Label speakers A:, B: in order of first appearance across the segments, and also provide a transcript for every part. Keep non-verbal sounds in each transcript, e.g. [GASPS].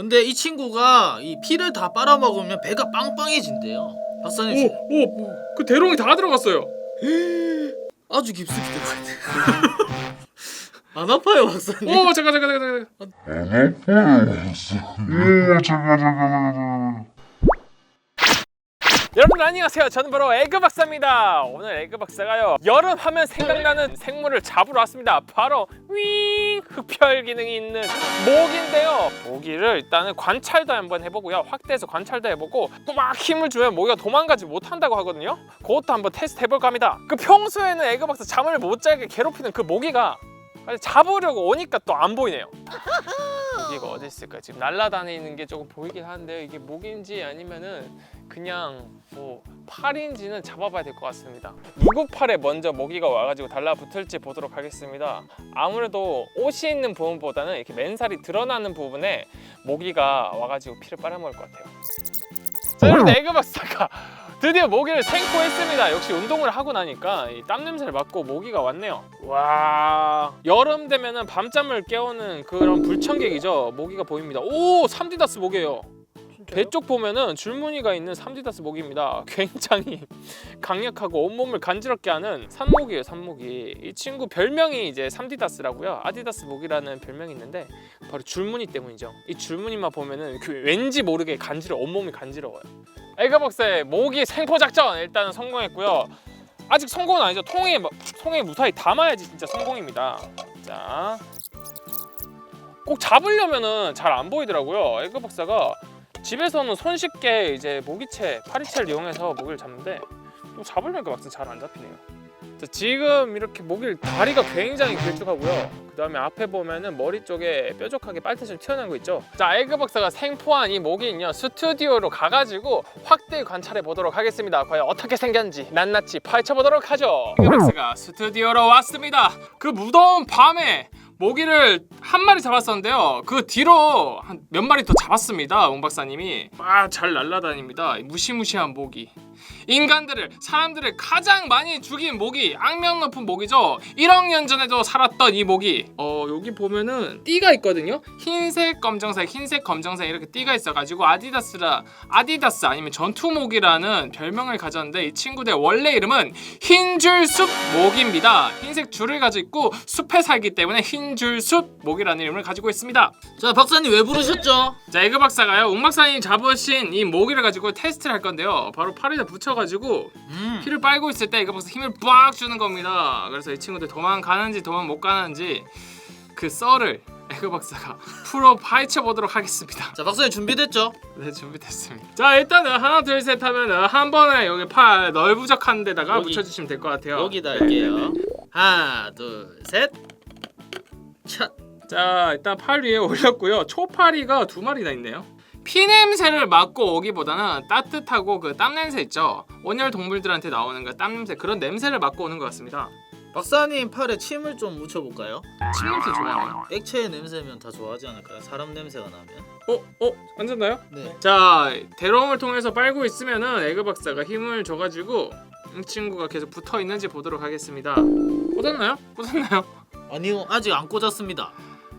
A: 근데 이 친구가 이 피를 다 빨아먹으면 배가 빵빵해진대요. 박사님 지-
B: 오오그 대롱이 다 들어갔어요.
A: 아주 깊숙이 들어가 있네. 안 아파요 박사님?
B: 오 잠깐 잠깐 잠깐 잠깐. 여러분 안녕하세요. 저는 바로 에그 박사입니다. 오늘 에그 박사가요 여름 하면 생각나는 생물을 잡으러 왔습니다. 바로 윙 흡혈 기능이 있는 모기인데요. 모기를 일단은 관찰도 한번 해보고요. 확대해서 관찰도 해보고 또 막 힘을 주면 모기가 도망가지 못한다고 하거든요. 그것도 한번 테스트 해볼까 합니다. 그 평소에는 에그 박사 잠을 못 자게 괴롭히는 그 모기가 잡으려고 오니까 또 안 보이네요. 모기가 어디 있을까? 지금 날아다니는 게 조금 보이긴 하는데 이게 모기인지 아니면은 그냥 뭐 팔인지는 잡아봐야 될 것 같습니다. 누구 팔에 먼저 모기가 와가지고 달라붙을지 보도록 하겠습니다. 아무래도 옷이 있는 부분보다는 이렇게 맨살이 드러나는 부분에 모기가 와가지고 피를 빨아먹을 것 같아요. 자, 여러분 에그 박사가 [LAUGHS] 드디어 모기를 생포했습니다. 역시 운동을 하고 나니까 이땀 냄새를 맡고 모기가 왔네요. 와 여름 되면은 밤잠을 깨우는 그런 불청객이죠. 모기가 보입니다. 오 삼디다스 모기예요. 배 쪽 보면은 줄무늬가 있는 삼디다스 모기입니다. [LAUGHS] 굉장히 강력하고 온몸을 간지럽게 하는 산모기예요, 산모기. 이 친구 별명이 이제 삼디다스라고요. 아디다스 모기라는 별명이 있는데 바로 줄무늬 때문이죠. 이 줄무늬만 보면은 그 왠지 모르게 간지러, 온몸이 간지러워요. 에가 박사의 모기 생포 작전 일단은 성공했고요. 아직 성공은 아니죠. 통에 통에 무사히 담아야지 진짜 성공입니다. 자, 꼭 잡으려면은 잘 안 보이더라고요. 에그 박사가 집에서는 손쉽게 이제 모기채, 파리채를 이용해서 모기를 잡는데 또 잡으려니까 막상 잘 안 잡히네요. 자, 지금 이렇게 모기를 다리가 굉장히 길쭉하고요. 그 다음에 앞에 보면은 머리 쪽에 뾰족하게 빨대처럼 튀어나온 거 있죠. 자, 에그 박사가 생포한 이 모기는요 스튜디오로 가가지고 확대 관찰해 보도록 하겠습니다. 과연 어떻게 생겼는지 낱낱이 파헤쳐 보도록 하죠. 에그 박사가 스튜디오로 왔습니다. 그 무더운 밤에 모기를 한 마리 잡았었는데요. 그 뒤로 한 몇 마리 더 잡았습니다. 옹 박사님이 아 잘 날아다닙니다. 이 무시무시한 모기. 인간들을 사람들을 가장 많이 죽인 모기 악명 높은 모기죠. 1억 년 전에도 살았던 이 모기. 어 여기 보면은 띠가 있거든요. 흰색 검정색 흰색 검정색 이렇게 띠가 있어가지고 아디다스라 아디다스 아니면 전투모기라는 별명을 가졌는데 이 친구들 원래 이름은 흰줄숲 모기입니다. 흰색 줄을 가지고 있고 숲에 살기 때문에 흰줄숲 모기라는 이름을 가지고 있습니다.
A: 자 박사님 왜 부르셨죠?
B: 자 에그 박사가요. 옥 박사님 잡으신 이 모기를 가지고 테스트를 할 건데요. 바로 팔에다 붙여가지고
A: 음.
B: 피를 빨고 있을 때 에그 박사 힘을 빡 주는 겁니다 그래서 이 친구들 도망가는지 도망 못 가는지 그 썰을 에그 박사가 [LAUGHS] 풀어 파헤쳐 보도록 하겠습니다
A: 자 박사님 준비됐죠?
B: 네 준비됐습니다 자 일단은 하나 둘 셋 하면은 한 번에 여기 팔 널부적한 데다가
A: 여기.
B: 붙여주시면 될 것 같아요
A: 여기다
B: 네,
A: 할게요.
B: 네, 네.
A: 하나 둘 셋. 차.
B: 자 일단 팔 위에 올렸고요 초파리가 두 마리나 있네요 피 냄새를 맡고 오기보다는 따뜻하고 그 땀 냄새 있죠 온열 동물들한테 나오는 그 땀 냄새 그런 냄새를 맡고 오는 것 같습니다
A: 박사님 팔에 침을 좀 묻혀볼까요?
B: 침 냄새 좋아하네요
A: 액체의 냄새면 다 좋아하지 않을까요? 사람 냄새가 나면.
B: 어? 어? 앉았나요?
A: 네.
B: 자 대롱을 통해서 빨고 있으면은 에그 박사가 힘을 줘가지고 이 친구가 계속 붙어 있는지 보도록 하겠습니다 꽂았나요? 꽂았나요?
A: 아니요 아직 안 꽂았습니다.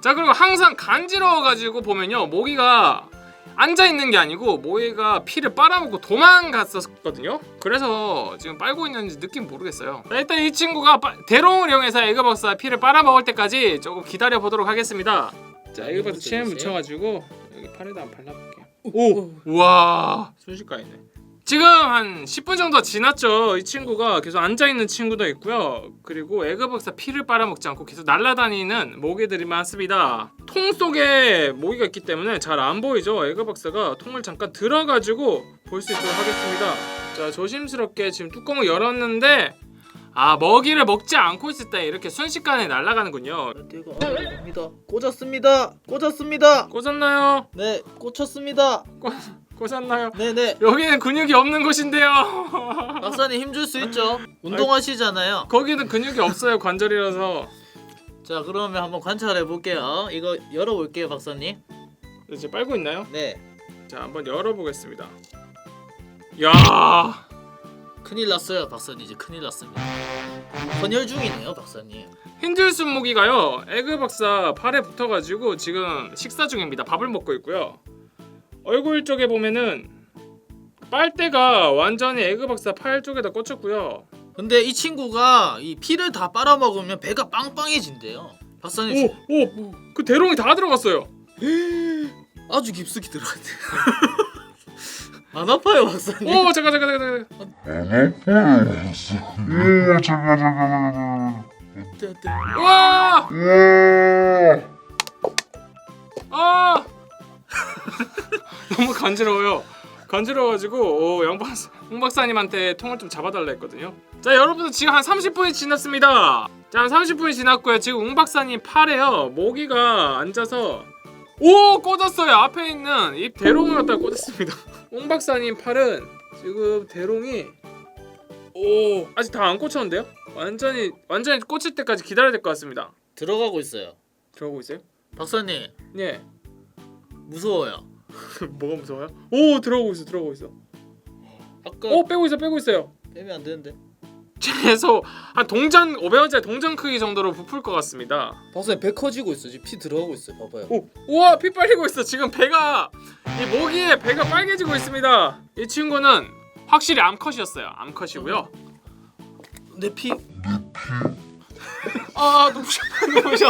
B: 자 그리고 항상 간지러워가지고 보면요 모기가 앉아 있는 게 아니고 모기가 피를 빨아먹고 도망갔었거든요. 그래서 지금 빨고 있는지 느낌 모르겠어요. 자, 일단 이 친구가 빠- 대롱을 이용해서 에그박사 피를 빨아먹을 때까지 조금 기다려 보도록 하겠습니다. 자 에그박사 침을 묻혀가지고 여기 팔에다 한번 발라볼게요. 오, 우와 순식간이네. 지금 한 10분 정도 지났죠. 이 친구가 계속 앉아 있는 친구도 있고요. 그리고 에그 박사 피를 빨아먹지 않고 계속 날아다니는 모기들이 많습니다. 통 속에 모기가 있기 때문에 잘 안 보이죠. 에그 박사가 통을 잠깐 들어가지고 볼 수 있도록 하겠습니다. 자 조심스럽게 지금 뚜껑을 열었는데 아 먹이를 먹지 않고 있을 때 이렇게 순식간에 날아가는군요.
A: 내가 옵니다. 꽂았습니다. 꽂았습니다.
B: 꽂았나요?
A: 네, 꽂혔습니다.
B: 꽂았나요?
A: 네 네.
B: 여기는 근육이 없는 곳인데요.
A: 박사님 힘 줄 수 있죠? 운동하시잖아요.
B: 거기는 근육이 없어요 관절이라서.
A: 자, 그러면 한번 관찰해 볼게요. 이거 열어볼게요, 박사님.
B: 이제 빨고 있나요?
A: 네.
B: 자 한번 열어보겠습니다. 야
A: 큰일 났어요, 박사님. 이제 큰일 났습니다. 헌혈 중이네요 박사님.
B: 힌들슨 모기가요 에그 박사 팔에 붙어가지고 지금 식사 중입니다. 밥을 먹고 있고요. 얼굴 쪽에 보면은 빨대가 완전히 에그 박사 팔 쪽에다 꽂혔고요.
A: 근데 이 친구가 이 피를 다 빨아먹으면 배가 빵빵해진대요. 박사님
B: 오, 오, 그 대롱이 다 들어갔어요. [GASPS]
A: 아주 깊숙이 들어갔대요. [LAUGHS] 안 아파요 박사님?
B: 오, 잠깐, 잠깐, 잠깐, 잠깐. 와, 아, [LAUGHS] 너무 간지러워요. 간지러워가지고 오, 양 박사, 홍 박사님한테 통을 좀 잡아달라 했거든요. 자, 여러분들 지금 한 30분이 지났습니다. 자, 한 30분이 지났고요. 지금 웅 박사님 팔에요. 모기가 앉아서 오 꽂았어요. 앞에 있는 이 대롱을 갖다 꽂았습니다. [LAUGHS] 웅 박사님 팔은 지금 대롱이 오 아직 다 안 꽂혔는데요? 완전히 완전히 꽂힐 때까지 기다려야 될 것 같습니다.
A: 들어가고 있어요.
B: 들어오고 있어요?
A: 박사님
B: 예.
A: 무서워요. [LAUGHS]
B: 뭐가 무서워요? 오 들어오고 있어 들어오고 있어.
A: 아까
B: 오 빼고 있어 빼고 있어요.
A: 빼면 안 되는데.
B: 최소 한 동전 500원짜리 동전 크기 정도로 부풀 것 같습니다.
A: 박사님 배 커지고 있어. 지금 피 들어가고 있어요. 봐봐요.
B: 오 우와 피 빨리고 있어. 지금 배가 이 모기에 배가 빨개지고 있습니다. 이 친구는 확실히 암컷이었어요. 암컷이고요.
A: 내 피.
B: 아 눈부셔 눈부셔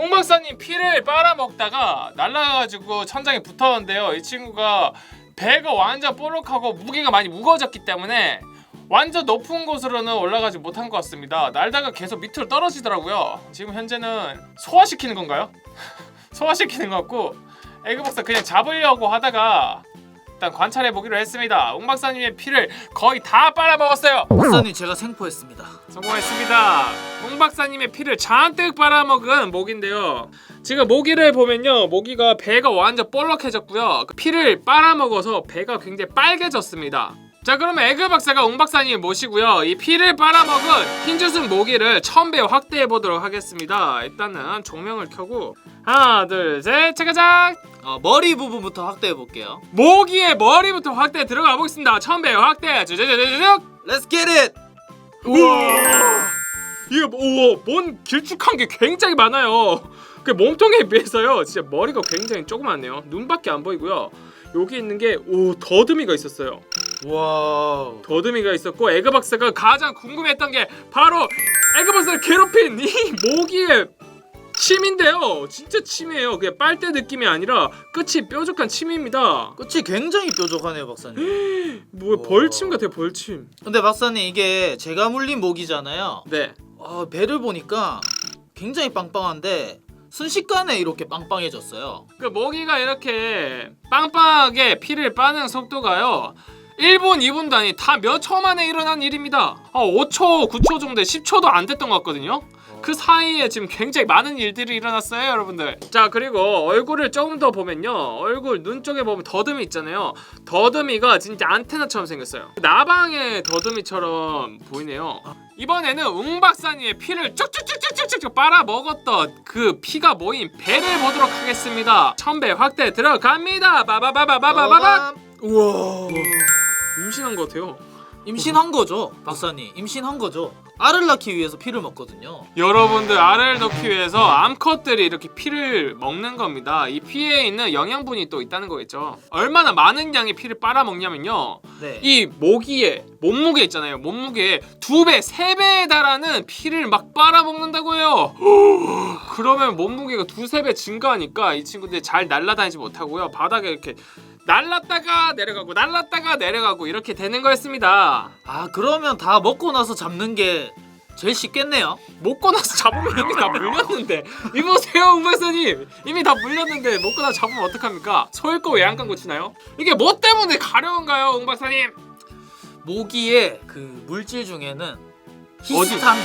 B: 홍 박사님 피를 빨아먹다가 날아가가지고 천장에 붙었는데요. 이 친구가 배가 완전 뽀록하고 무게가 많이 무거워졌기 때문에 완전 높은 곳으로는 올라가지 못한 것 같습니다. 날다가 계속 밑으로 떨어지더라고요. 지금 현재는 소화시키는 건가요? [LAUGHS] 소화시키는 것 같고 에그 박사 그냥 잡으려고 하다가 일단 관찰해 보기로 했습니다 홍 박사님의 피를 거의 다 빨아먹었어요
A: 박사님 제가 생포했습니다.
B: 성공했습니다. 홍 박사님의 피를 잔뜩 빨아먹은 모기인데요. 지금 모기를 보면요, 모기가 배가 완전 볼록해졌고요. 그 피를 빨아먹어서 배가 굉장히 빨개졌습니다. 자, 그러면 에그 박사가 웅 박사님 모시고요. 이 피를 빨아먹은 흰주승 모기를 천배 확대해 보도록 하겠습니다. 일단은 조명을 켜고 하나, 둘, 셋, 차가작.
A: 어, 머리 부분부터 확대해 볼게요.
B: 모기의 머리부터 확대 들어가 보겠습니다. 천배 확대. 쭈쭈쭈쭈쭈.
A: Let's get it.
B: 우와 이게 뭐, 우와 뭔 길쭉한 게 굉장히 많아요 그 몸통에 비해서요 진짜 머리가 굉장히 조그맣네요 눈밖에 안 보이고요 여기 있는 게 오 더듬이가 있었어요
A: 와.
B: 더듬이가 있었고 에그 박사가 가장 궁금했던 게 바로 에그 박사를 괴롭힌 이 모기의 침인데요 진짜 침이에요 그게 빨대 느낌이 아니라 끝이 뾰족한 침입니다
A: 끝이 굉장히 뾰족하네요, 박사님. [GASPS]
B: 뭐
A: 우와.
B: 벌침 같아요 벌침
A: 근데 박사님 이게 제가 물린 모기잖아요.
B: 네
A: 아, 배를 보니까 굉장히 빵빵한데 순식간에 이렇게 빵빵해졌어요.
B: 그 모기가 이렇게 빵빵하게 피를 빠는 속도가요. 1분, 2분 단위 다몇 초 만에 일어난 일입니다. 아, 5초, 9초 정도, 10초도 안 됐던 것 같거든요. 그 사이에 지금 굉장히 많은 일들이 일어났어요, 여러분들. 자, 그리고 얼굴을 조금 더 보면요. 얼굴 눈 쪽에 보면 더듬이 있잖아요. 더듬이가 진짜 안테나처럼 생겼어요. 나방의 더듬이처럼 보이네요. 이번에는 웅 박사님의 피를 쭉쭉쭉쭉쭉쭉 빨아 먹었던 그 피가 모인 배를 보도록 하겠습니다. 천배 확대 들어갑니다. 바바바바바바바.
A: 우와.
B: 임신한 것 같아요.
A: 임신한 거죠, 박사님. 임신한 거죠. 알을 낳기 위해서 피를 먹거든요.
B: 여러분들 알을 넣기 위해서 암컷들이 이렇게 피를 먹는 겁니다. 이 피에 있는 영양분이 또 있다는 거겠죠. 얼마나 많은 양의 피를 빨아먹냐면요.
A: 네.
B: 이 모기의 몸무게 있잖아요. 몸무게 두 배, 세 배에 달하는 피를 막 빨아먹는다고요. [GASPS] 그러면 몸무게가 두세 배 증가하니까 이 친구들이 잘 날아다니지 못하고요. 바닥에 이렇게 날랐다가 내려가고 날랐다가 내려가고 이렇게 되는 거였습니다.
A: 아, 그러면 다 먹고 나서 잡는 게 제일 쉽겠네요.
B: 먹고 나서 잡으면 이미 다 물렸는데 이보세요 우박사님 이미 다 물렸는데 먹고 나서 잡으면 어떡합니까? 소일거 왜안깐 고치나요? 이게 뭐 때문에 가려운가요 웅박사님?
A: 모기의 그 물질 중에는 히스타민.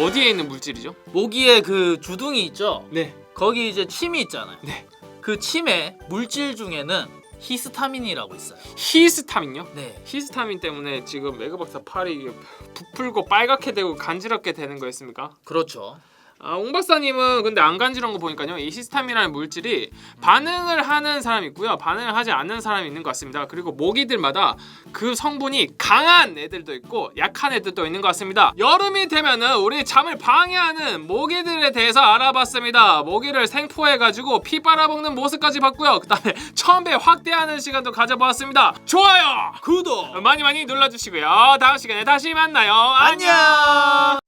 B: 어디에 있는 물질이죠?
A: 모기의 그 주둥이 있죠?
B: 네
A: 거기 이제 침이 있잖아요.
B: 네.
A: 그 침의 물질 중에는 히스타민이라고 있어요.
B: 히스타민요?
A: 네.
B: 히스타민 때문에 지금 매그 박사 팔이 부풀고 빨갛게 되고 간지럽게 되는 거였습니까?
A: 그렇죠.
B: 아, 옹 박사님은 근데 안 간지러운 거 보니까요. 이 히스타민이라는 물질이 반응을 하는 사람이 있고요. 반응을 하지 않는 사람이 있는 것 같습니다. 그리고 모기들마다 그 성분이 강한 애들도 있고 약한 애들도 있는 것 같습니다. 여름이 되면은 우리 잠을 방해하는 모기들에 대해서 알아봤습니다. 모기를 생포해가지고 피 빨아먹는 모습까지 봤고요. 그 다음에 천배 확대하는 시간도 가져보았습니다. 좋아요,
A: 구독
B: 많이 많이 눌러주시고요. 다음 시간에 다시 만나요. 안녕